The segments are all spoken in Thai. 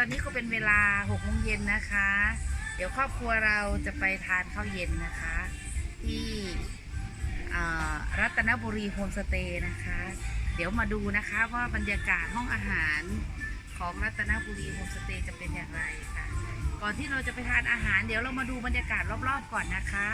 อนนี้ก็เป็นเวลาหกโมงเย็นนะคะ เดี๋ยวครอบครัวเราจะไปทานข้าวเย็นนะคะ ที่รัตนบุรีโฮมสเตย์นะคะ เดี๋ยวมาดูนะคะว่าบรรยากาศห้องอาหารของรัตนบุรีโฮมสเตย์จะเป็นอย่างไรค่ะ ก่อนที่เราจะไปทานอาหาร เดี๋ยวเรามาดูบรรยากาศรอบๆก่อนนะคะ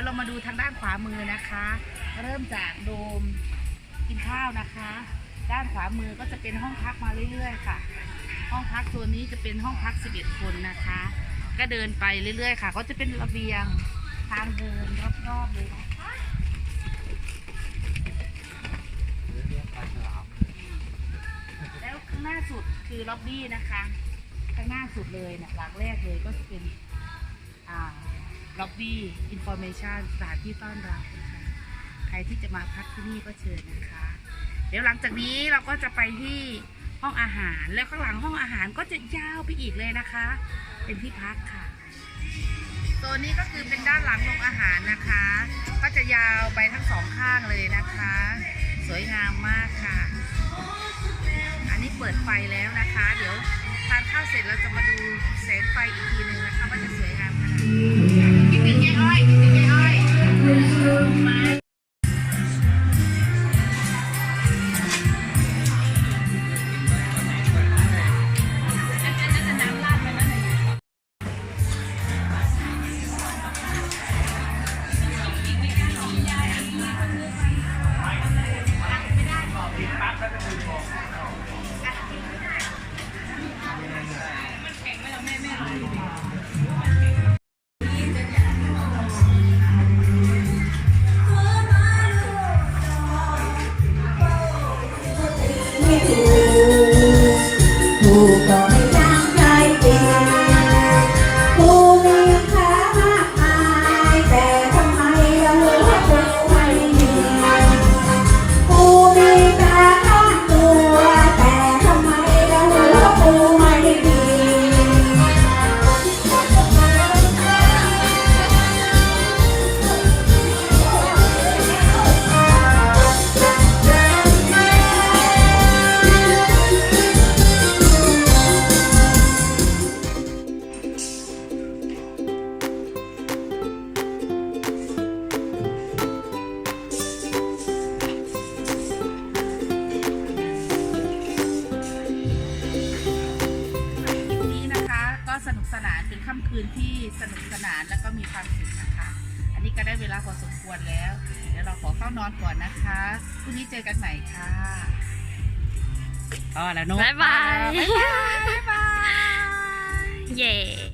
ยวเรามาดูทางด้านขวามือนะคะ เริ่มจากโดมกินข้าวนะคะ ด้านขวามือก็จะเป็นห้องพักมาเรื่อยๆค่ะ ห้องพักตัวนี้จะเป็นห้องพัก 11 คนนะคะ ก็เดินไปเรื่อยๆค่ะ ก็จะเป็นระเบียงทางเดินรอบๆเลยนะคะแล้วข้างหน้าสุดคือล็อบบี้นะคะ ข้างหน้าสุดเลยเนี่ยหลังแรกเลยก็จะเป็นอ่า ล็อบบี้อินโฟเมชันสถานที่ต้อนรับนะคะใครที่จะมาพักที่นี่ก็เชิญนะคะ เดี๋ยวหลังจากนี้เราก็จะไปที่ห้องอาหารแล้วข้างหลังห้องอาหารก็จะยาวไปอีกเลยนะคะ เป็นที่พักค่ะโซนนี้ก็คือเป็นด้านหลังโรงอาหารนะคะ ก็จะยาวไปทั้งสองข้างเลยนะคะ สวยงามมากค่ะ อันนี้เปิดไฟแล้วนะคะ เดี๋ยวทานข้าวเสร็จเราจะมาดูแสงไฟอีกทีหนึ่งนะคะว่าจะสวยงามขนาดไหน ไม่ถูก ค่ำคืนที่สนุกสนานแล้วก็มีความสุขนะคะ อันนี้ก็ได้เวลาพอสมควรแล้ว เดี๋ยวเราขอเข้านอนก่อนนะคะพรุ่งนี้เจอกันใหม่ค่ะอ๋อแล้วเนอะบ๊ายบายบ๊ายบาย บ๊ายบาย เย่